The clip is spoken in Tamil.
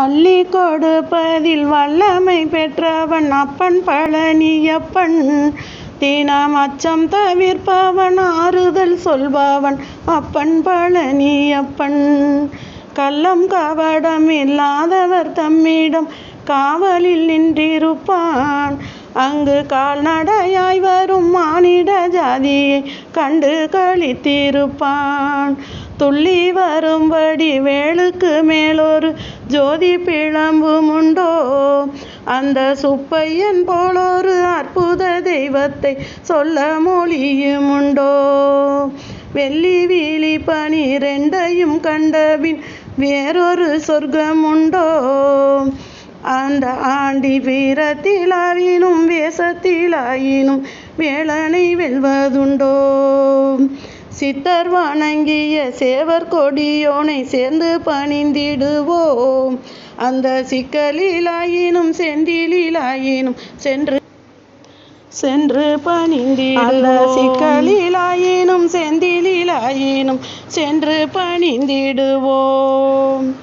அள்ளி கொடுப்பதில் வல்லமை பெற்றவன் அப்பன் பழனியப்பன். தினம் அச்சம் தவிர்ப்பவன் ஆறுதல் சொல்பவன் அப்பன் பழனியப்பன். கள்ளம் கவடம் இல்லாதவர் தம்மிடம் காவலில் நின்றிருப்பான். அங்கு கால்நடையாய் வரும் மானிட ஜாதியை கண்டு களித்திருப்பான் துள்ளி வரும்படி வேலுக்கு மேலொரு ஜோதி பிழம்பும் உண்டோ அந்த சுப்பையன் போலொரு அற்புத தெய்வத்தை சொல்ல மொழியும் உண்டோ வெள்ளி விழி பனிரெண்டையும் கண்டபின் வேறொரு சொர்க்கம் உண்டோ அந்த ஆண்டி வீரத்திலாயினும் வேஷத்திலாயினும் வேளனை வெல்வதுண்டோ? சித்தர் வணங்கிய சேவர் கொடியோனை சேர்ந்து பணிந்திடுவோம். அந்த சிக்கலிலாயினும் செந்திலாயினும் சென்று சென்று பணிந்திடுவோம். அந்த சிக்கலிலாயினும் செந்திலாயினும் சென்று பணிந்திடுவோம்.